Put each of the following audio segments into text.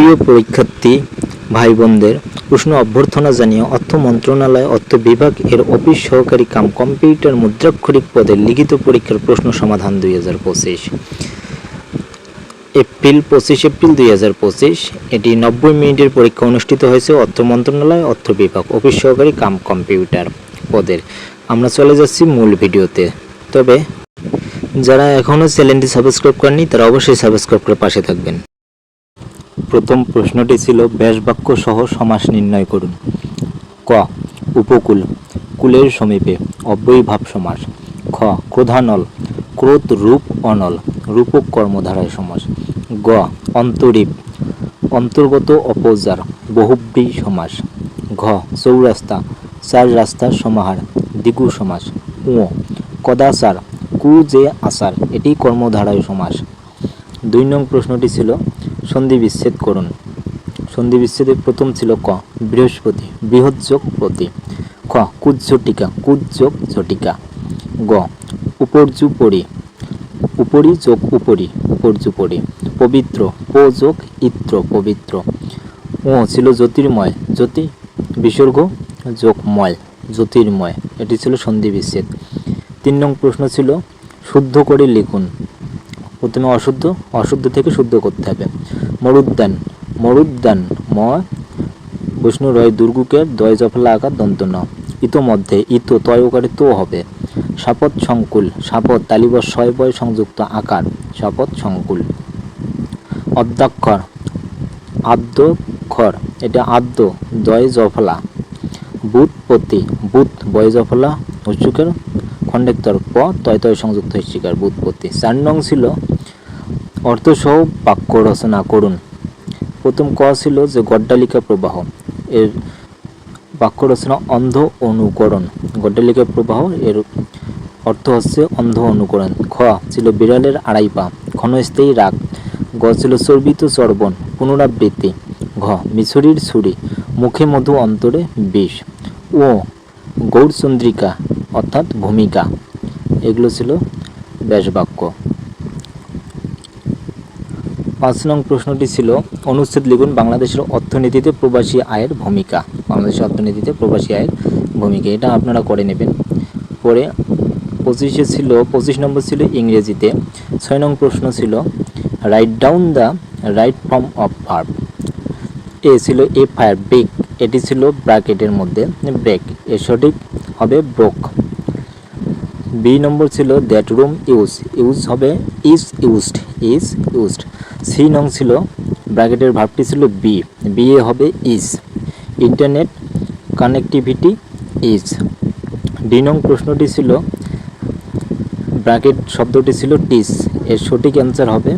প্রিয় পরীক্ষার্থী ভাই বোনদের প্রশ্ন অভ্যর্থনা জানিয়ে অর্থ মন্ত্রণালয়, অর্থ বিভাগ এর অফিস সহকারী কাম কম্পিউটার মুদ্রাক্ষরিক পদের লিখিত পরীক্ষার প্রশ্ন সমাধান দুই হাজার পঁচিশ। এপ্রিল পঁচিশ এপ্রিল দুই হাজার পঁচিশ, এটি নব্বই মিনিটের পরীক্ষা অনুষ্ঠিত হয়েছে অর্থ মন্ত্রণালয়, অর্থ বিভাগ, অফিস সহকারী কাম কম্পিউটার পদের। আমরা চলে যাচ্ছি মূল ভিডিওতে। তবে যারা এখনও চ্যানেলটি সাবস্ক্রাইব করেননি, তারা অবশ্যই সাবস্ক্রাইব করে পাশে থাকবেন। প্রথম প্রশ্নটি ছিল ব্যাসবাক্য সহ সমাস নির্ণয় করুন। ক, উপকূল, কুলের সমীপে অব্যয়ীভাব সমাস। খ, ক্রোধানল, ক্রোধ রূপ অনল, রূপক কর্মধারায় সমাস। গ, অন্তরীপ, অন্তর্গত অপজার, বহুব্রী সমাস। ঘ, চৌরাস্তা, চার রাস্তার সমাহার দ্বিগু সমাস। ও কদাচার, কু যে আচার, এটি কর্মধারায় সমাস। দুই নং প্রশ্নটি ছিল সন্ধি বিচ্ছেদ করুন। সন্ধি বিচ্ছেদের প্রথম ছিল ক, বৃহস্পতি, বৃহৎ যোগ প্রতি খ কুজ্ঝটিকা কুজ্যোগ ঝটিকা। গ, উপর্যু পরি, উপরি যোগ উপরি, উপর্যু পরি। পবিত্র, প যোগ ইত্র, পবিত্র। ও ছিল জ্যোতির্ময়, জ্যোতি, বিসর্গ যোগ ময় জ্যোতির্ময়। এটি ছিল সন্ধি বিচ্ছেদ। তিন নং প্রশ্ন ছিল, শুদ্ধ করে লিখুন। প্রথমে অশুদ্ধ অশুদ্ধ থেকে শুদ্ধ করতে হবে। মরুদ্যান মরুদ্যান ম বৈষ্ণু রয় দুর্গুকে দয়, জফলা, আকার, দন্ত ন ইতোমধ্যে ইতো তয়কারে তো হবে। শপথ সংকুল সাপত তালিবর ছয় বয়, সংযুক্ত আকার শপথ সংকুল। অদ্যাক্ষর, আদ্যক্ষর, এটা আদ্য, দয়, জফলা। বুৎপত্তি বুধ বয়, জফলা উচ্চুকের খণ্ডেক্তর প তয় তয় সংযুক্ত শিকার বুৎপত্তি। চার নং ছিল অর্থসহ বাক্য রচনা করুন। প্রথম ক ছিল যে গড্ডালিকা প্রবাহ। এর বাক্য রচনা অন্ধ অনুকরণ। গড্ডালিকা প্রবাহ এর অর্থ হচ্ছে অন্ধ অনুকরণ। খ ছিল বিড়ালের আড়াই পা। ক্ষণস্থায়ী রাগ। গ ছিল চর্বিত চর্বণ, পুনরাবৃত্তি। ঘ মিছরির ছুরি, মুখে মধু অন্তরে বিষ। ও গৌরচন্দ্রিকা অর্থাৎ ভূমিকা। এগুলো ছিল ব্যাসবাক্য। পাঁচ নং প্রশ্নটি ছিল, অনুচ্ছেদ লিখুন বাংলাদেশের অর্থনীতিতে প্রবাসী আয়ের ভূমিকা। বাংলাদেশের অর্থনীতিতে প্রবাসী আয়ের ভূমিকা, এটা আপনারা করে নেবেন। পরে পঁচিশে ছিল, পঁচিশ নম্বর ছিল ইংরেজিতে। ছয় নং প্রশ্ন ছিল write down the right form of verb A ছিল এ ফায়ার ব্রেক এটি ছিল ব্র্যাকেটের মধ্যে ব্রেক এর সঠিক হবে ব্রোক বি নম্বর ছিল দ্যাট রুম ইউজ ইউজ হবে is used is used C নং ছিল, ব্র্যাকেটের ভাবটি ছিল বি বি এ হবে is internet connectivity is D নং প্রশ্নটি ছিল, ব্র্যাকেট শব্দটি ছিল টিস। এর সঠিক অ্যান্সার হবে,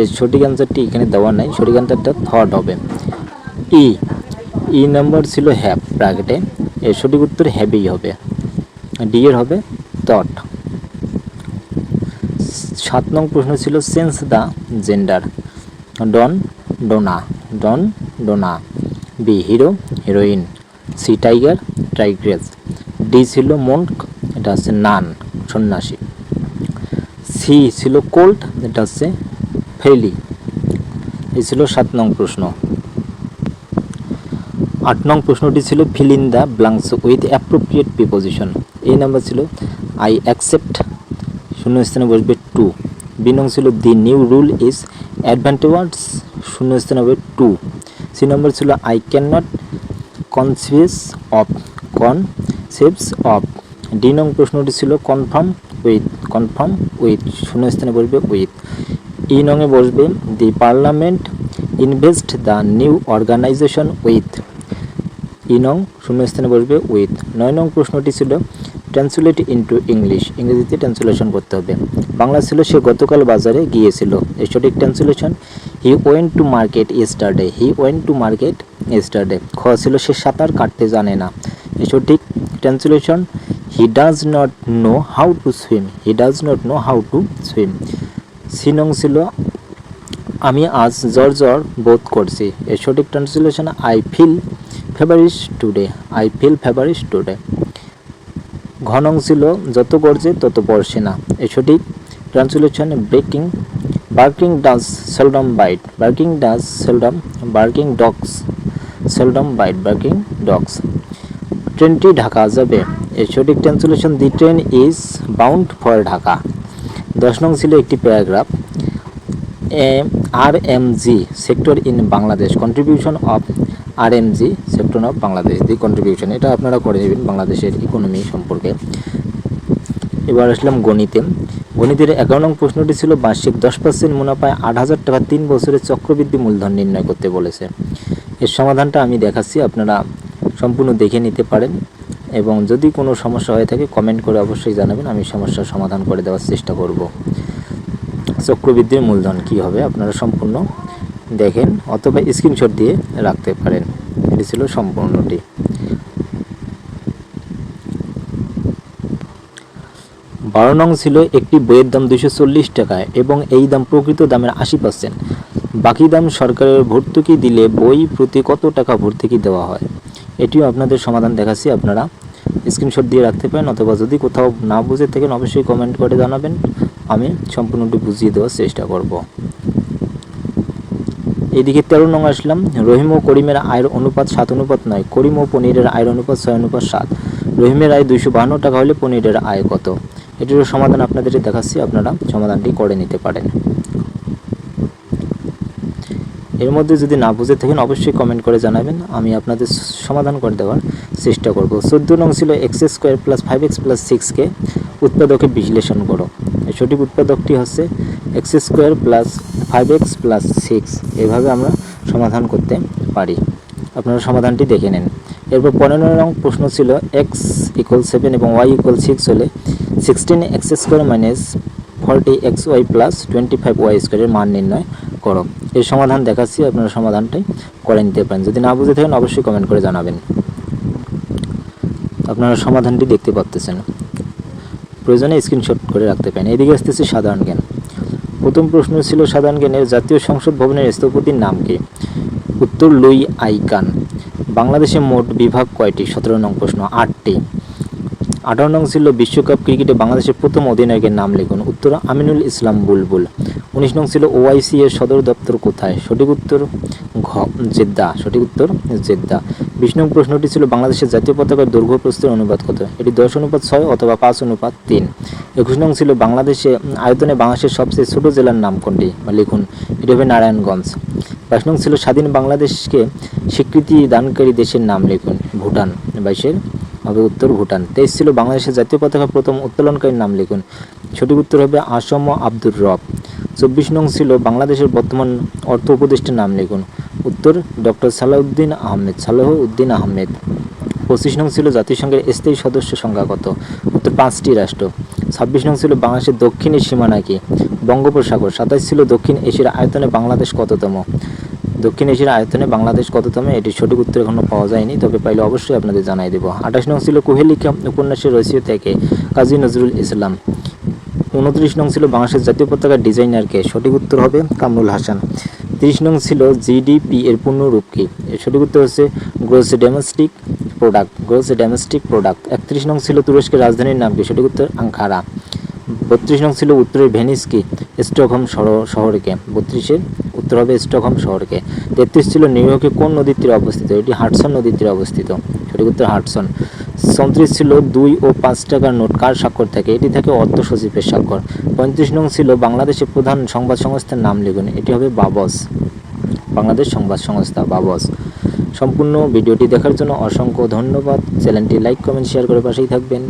এর সঠিক অ্যান্সারটি এখানে দেওয়া নাই। সঠিক অ্যান্সারটা থার্ড হবে। ই ই নাম্বার ছিল হ্যাভ ব্র্যাকেটে। এর সঠিক উত্তর হ্যাভই হবে। ডি এর হবে থট সাত নং প্রশ্ন ছিল sense the gender. Don donna. Don donna. B hero, heroine. C tiger, tigress. D ছিল মন্ক, এটা হচ্ছে নান, সন্ন্যাসী। সি ছিল কোল্ড এটা হচ্ছে ফেলি এই ছিল সাত নং প্রশ্ন। আট নং প্রশ্নটি ছিল fill in the blanks with appropriate preposition এই নাম্বার ছিল আই অ্যাকসেপ্ট শূন্য স্থানে বসবে টু বি নং ছিল the new rule is advantage শূন্য স্থানে হবে টু সি নম্বর ছিল I can not conceives of concepts of D নং প্রশ্নটি ছিল কনফার্ম উইথ কনফার্ম উইথ শূন্য স্থানে বসবে উইথ ই নংয়ে বসবে the parliament invest the new organization with E নং শূন্যস্থানে বসবে উইথ নয় নং প্রশ্নটি ছিল ট্রান্সলেট ইনটু ইংলিশ ইংরেজিতে ট্রান্সলেশন করতে হবে। বাংলা ছিল সে গতকাল বাজারে গিয়েছিল। সঠিক translation he went to market yesterday he went to market yesterday খ ছিল সে সাঁতার কাটতে জানে না। সঠিক translation he does not know how to swim he does not know how to swim C নং ছিল, আমি আজ জ্বর জ্বর বোধ করছি। এর সঠিক translation I feel feverish today I feel feverish today ঘনং ছিল, যত গর্জে তত বর্ষে না। এর সঠিক translation breaking barking does seldom bite barking does seldom barking dogs seldom bite barking dogs ট্রেনটি ঢাকা যাবে। এর সঠিক translation the train is bound for Dhaka দশ নং ছিল একটি paragraph A R M G sector in Bangladesh contribution of R M G sector of Bangladesh the contribution এটা আপনারা করে নেবেন বাংলাদেশের ইকোনমি সম্পর্কে। এবার আসলাম গণিতে। গণিতের এগারো নং প্রশ্নটি ছিল, বার্ষিক দশ পার্সেন্ট মুনাফায় আট হাজার টাকা, তিন বছরের চক্রবৃদ্ধি মূলধন নির্ণয় করতে বলেছে। এর সমাধানটা আমি দেখাচ্ছি, আপনারা সম্পূর্ণ দেখে নিতে পারেন। এবং যদি কোনো সমস্যা হয়ে থাকে কমেন্ট করে অবশ্যই জানাবেন, আমি সমস্যার সমাধান করে দেওয়ার চেষ্টা করব। চক্রবৃদ্ধির মূলধন কি হবে, আপনারা সম্পূর্ণ দেখেন, অথবা স্ক্রিনশট দিয়ে রাখতে পারেন। এটি ছিল সম্পূর্ণটি। বারো নং ছিল একটি বইয়ের দাম দুশো চল্লিশ টাকা এবং এই দাম প্রকৃত দামের আশি পার্সেন্ট। বাকি দাম সরকারের ভর্তুকি দিলে বই প্রতি কত টাকা ভর্তুকি দেওয়া হয়? এটিও আপনাদের সমাধান দেখাচ্ছি। আপনারা স্ক্রিনশট দিয়ে রাখতে পারেন, অথবা যদি কোথাও না বুঝে থাকেন, অবশ্যই কমেন্ট করে জানাবেন। আমি সম্পূর্ণটি বুঝিয়ে দেওয়ার চেষ্টা করব। এইদিকে তেরো নং আসলাম। রহিম ও করিমের আয়ের অনুপাত সাত, অনুপাত নয়। করিম ও পনিরের আয়ের অনুপাত ছয়, অনুপাত সাত। রহিমের আয় দুইশো বাহান্ন টাকা হলে পনিরের আয় কত? এটিরও সমাধান আপনাদের দেখাচ্ছি, আপনারা সমাধানটি করে নিতে পারেন। এর মধ্যে যদি না বুঝে থাকেন, অবশ্যই কমেন্ট করে জানাবেন। আমি আপনাদের সমাধান করে দেওয়ার চেষ্টা করব। চোদ্দ নং ছিল X square plus five X plus সিক্সকে উৎপাদকে বিশ্লেষণ করো। সঠিক উৎপাদকটি হচ্ছে X square plus five X plus six এভাবে আমরা সমাধান করতে পারি। আপনারা সমাধানটি দেখে নেন। এরপর পনেরো নং প্রশ্ন ছিল এক্স ইকুয়াল সেভেন এবং ওয়াই ইকুয়াল সিক্স হলে sixteen X square minus forty X Y plus twenty five Y স্কোয়ারের মান নির্ণয় করো। এর সমাধান দেখাচ্ছি, আপনারা সমাধানটাই করে নিতে পারেন। যদি না বুঝে থাকেন, অবশ্যই কমেন্ট করে জানাবেন। আপনারা সমাধানটি দেখতে পাচ্ছেন প্রয়োজনে স্ক্রিনশট করে রাখতে পারেন। এদিকে আসতেছে সাধারণ জ্ঞান। প্রথম প্রশ্ন ছিল সাধারণ জ্ঞানের জাতীয় সংসদ ভবনের স্থপতির নাম কি? উত্তর, লুই আইকান। বাংলাদেশে মোট বিভাগ কয়টি? সতেরো নং প্রশ্ন, আটটি। আঠারো নং ছিল বিশ্বকাপ ক্রিকেটে বাংলাদেশের প্রথম অধিনায়কের নাম লিখুন। উত্তর, আমিনুল ইসলাম বুলবুল। উনিশ নং ছিল ওআইসি এর সদর দপ্তর কোথায়? সঠিক উত্তর, ঘ, জেদ্দা। সঠিক উত্তর, জেদ্দা। বিশ নং প্রশ্নটি ছিল বাংলাদেশের জাতীয় পতাকার দৈর্ঘ্য প্রস্তুর অনুপাত কত? এটি দশ অনুপাত ছয় অথবা পাঁচ অনুপাত তিন। একুশ নং ছিল বাংলাদেশে আয়তনে বাংলাদেশের সবচেয়ে ছোট জেলার নাম কোনটি? বা লিখুন, এটি হবে নারায়ণগঞ্জ। বাইশ নং ছিল স্বাধীন বাংলাদেশকে স্বীকৃতি দানকারী দেশের নাম লিখুন, ভুটান। বাইশের হবে উত্তর ভুটান। তেইশ ছিল বাংলাদেশের জাতীয় পতাকা প্রথম উত্তোলনকারীর নাম লিখুন, সঠিক উত্তর হবে আসম আব্দুর রব। চব্বিশ নং ছিল বাংলাদেশের বর্তমান অর্থ উপদেষ্টার নাম লিখুন উত্তর, ডক্টর সালাউদ্দিন আহমেদ, সালাহ উদ্দিন আহমেদ। পঁচিশ নং ছিল জাতিসংঘের স্থায়ী সদস্য সংখ্যা কত উত্তর, পাঁচটি রাষ্ট্র। ছাব্বিশ নং ছিল বাংলাদেশের দক্ষিণের সীমানা কি বঙ্গোপসাগর। সাতাইশ ছিল দক্ষিণ এশিয়ার আয়তনে বাংলাদেশ কততম? দক্ষিণ এশিয়ার আয়তনে বাংলাদেশ কততম? এটি সঠিক উত্তর এখনও পাওয়া যায়নি, তবে পাইলে অবশ্যই আপনাদের জানাই দেবো। আঠাশ নং ছিল কুহেলিকা উপন্যাসের রসিও থেকে কাজী নজরুল ইসলাম। উনত্রিশ নং ছিল বাংলাদেশের জাতীয় পতাকার ডিজাইনারকে সঠিক উত্তর হবে কামরুল হাসান। তিরিশ নং ছিল জিডিপি এর পূর্ণরূপ কি? সঠিক উত্তর হচ্ছে gross domestic product gross domestic product একত্রিশ নং ছিল তুরস্কের রাজধানীর নাম কি? সঠিক উত্তর আঙ্কারা। বত্রিশ নং ছিল উত্তরের ভেনিস কি? স্টকহোম শহর- শহরকে। বত্রিশের উত্তর হবে স্টকহোম শহরকে। তেত্রিশ ছিল নিউ ইয়র্কে কোন নদীর তীরে অবস্থিত? এটি হাটসন নদীর তীরে অবস্থিত। সঠিক উত্তর হাটসন। চৌত্রিশ ছিল দুই ও পাঁচ টাকার নোট কার স্বাক্ষর থাকে? এটি থাকে অর্থ সচিবের স্বাক্ষর। পঁয়ত্রিশ নং ছিল বাংলাদেশের প্রধান সংবাদ সংস্থার নাম লিখুন। এটি হবে বাবস। বাংলাদেশ সংবাদ সংস্থা বাবস। সম্পূর্ণ ভিডিওটি দেখার জন্য অসংখ্য ধন্যবাদ। চ্যানেলটি লাইক, কমেন্ট, শেয়ার করে পাশেই থাকবেন।